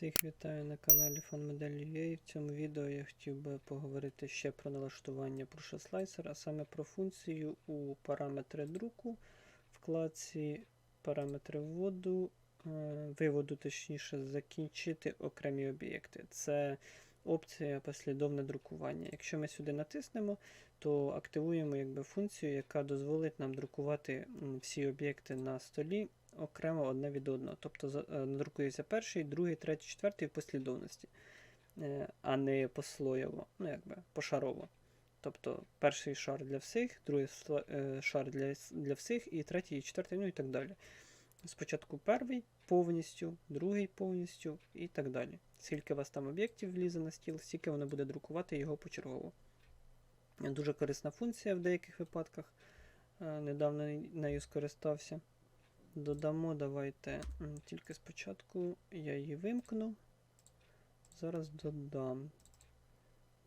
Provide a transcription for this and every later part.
Всіх вітаю на каналі FunModel.ua. В цьому відео я хотів би поговорити ще про налаштування PruSha а саме про функцію у параметри друку, вкладці параметри вводу, е, виводу, точніше, закінчити окремі об'єкти. Це опція послідовне друкування. Якщо ми сюди натиснемо, то активуємо якби, функцію, яка дозволить нам друкувати всі об'єкти на столі окремо одне від одного. Тобто е, надрукується перший, другий, третій, четвертий в послідовності, е, а не послоєво, ну якби пошарово. Тобто перший шар для всіх, другий е, шар для, для всіх, і третій, і четвертий, ну і так далі. Спочатку перший повністю, другий повністю і так далі. Скільки у вас там об'єктів влізе на стіл, стільки воно буде друкувати його почергово. Дуже корисна функція в деяких випадках. Недавно нею скористався. Додамо, давайте тільки спочатку я її вимкну. Зараз додам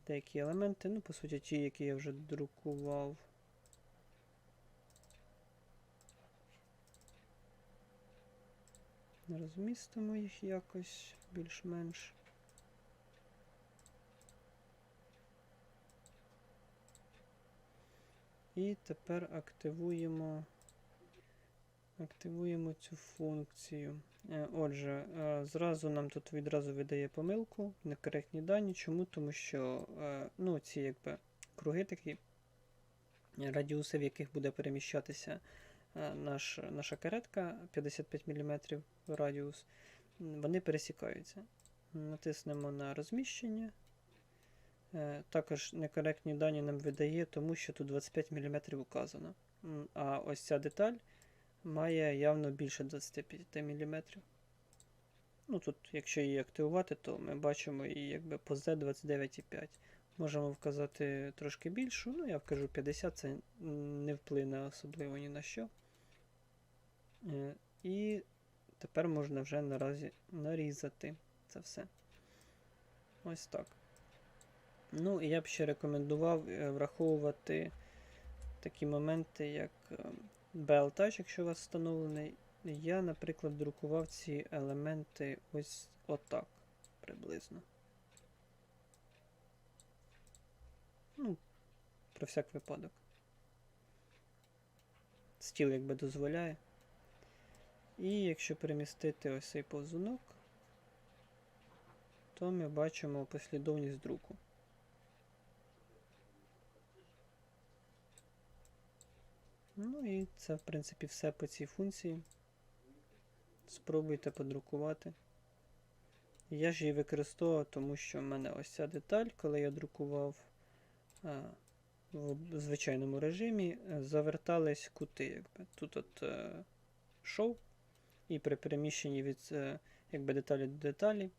деякі елементи, ну, по суті, ті, які я вже друкував. Розмістимо їх якось більш-менш. І тепер активуємо Активуємо цю функцію. Е, Отже, е, зразу нам тут відразу видає помилку, некоректні дані. Чому? Тому що е, ну, ці якби, круги такі, радіуси, в яких буде переміщатися наш, наша каретка 55 мм радіус, вони пересікаються. Натиснемо на розміщення. Також некоректні дані нам видає, тому що тут 25 мм указано. А ось ця деталь має явно більше 25 мм. Ну тут, якщо її активувати, то ми бачимо її якби по Z29,5. Можемо вказати трошки більшу, ну я вкажу 50, це не вплине особливо ні на що. Е, І тепер можна вже наразі нарізати це все. Ось так. Ну, і я б ще рекомендував е, враховувати такі моменти, як BL-Touch, якщо у вас встановлений. Я, наприклад, друкував ці елементи ось отак приблизно. Ну, про всяк випадок. Стіл якби дозволяє. І якщо перемістити ось цей повзунок, то ми бачимо послідовність друку. Ну і це, в принципі, все по цій функції. Спробуйте подрукувати. Я ж її використовував, тому що в мене ось ця деталь, коли я друкував а, в звичайному режимі, е, завертались кути. Якби. Тут от е, шов, і при переміщенні від е, якби, деталі до деталі,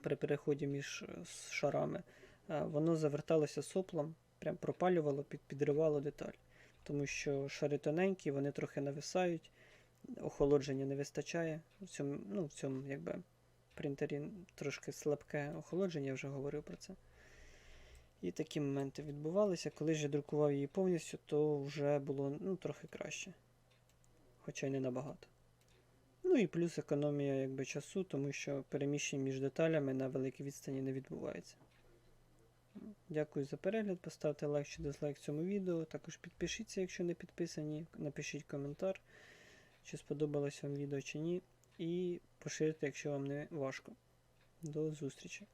при переході між е, шарами, е, воно заверталося соплом, прям пропалювало, під, підривало деталь тому що шари тоненькі, вони трохи нависають, охолодження не вистачає. В цьому, ну, в цьому якби, принтері трошки слабке охолодження, я вже говорив про це. І такі моменти відбувалися. Коли ж я друкував її повністю, то вже було ну, трохи краще. Хоча й не набагато. Ну і плюс економія якби, часу, тому що переміщення між деталями на великій відстані не відбувається. Дякую за перегляд. Поставте лайк чи дизлайк цьому відео. Також підпишіться, якщо не підписані. Напишіть коментар, чи сподобалось вам відео чи ні. І поширте, якщо вам не важко. До зустрічі!